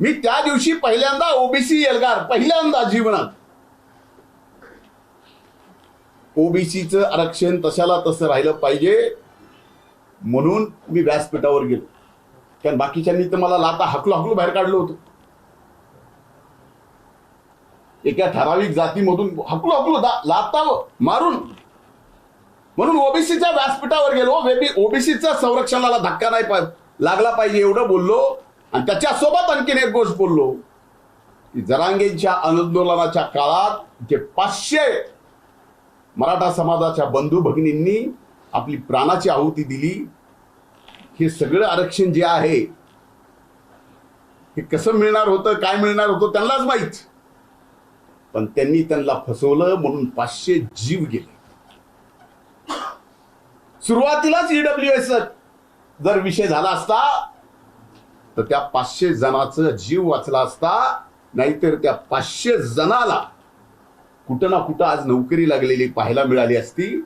मी त्या दिवशी पहिल्यांदा ओबीसी एल्गार पहिल्यांदा जीवनात. ओबीसीचं आरक्षण तशाला तसं राहिलं पाहिजे म्हणून मी व्यासपीठावर गेलो. कारण बाकीच्यांनी तर मला लाता हकलो हकलो बाहेर काढलं होतं. एका ठराविक जातीमधून हकलो हकलो लाता मारून. म्हणून ओबीसीच्या व्यासपीठावर गेलो. ओबीसीच्या संरक्षणाला धक्का नाही पा- लागला पाहिजे एवढं बोललो. आणि त्याच्यासोबत आणखीन एक गोष्ट बोललो. की जरांगेंच्या आंदोलनाच्या काळात जे पाचशे मराठा समाजाच्या बंधू भगिनींनी आपली प्राणाची आहुती दिली हे सगळं आरक्षण जे आहे हे कसं मिळणार होतं काय मिळणार होतं त्यांनाच माहीत. पण त्यांनी त्यांना फसवलं म्हणून पाचशे जीव गेले. सुरुवातीलाच ईडब्ल्यू एस जर विषय झाला असता तर त्या पाचशे जणाचा जीव वाचला असता नाहीतर त्या पाचशे जणाला कुठं ना कुठं आज नोकरी लागलेली पाहायला मिळाली असती.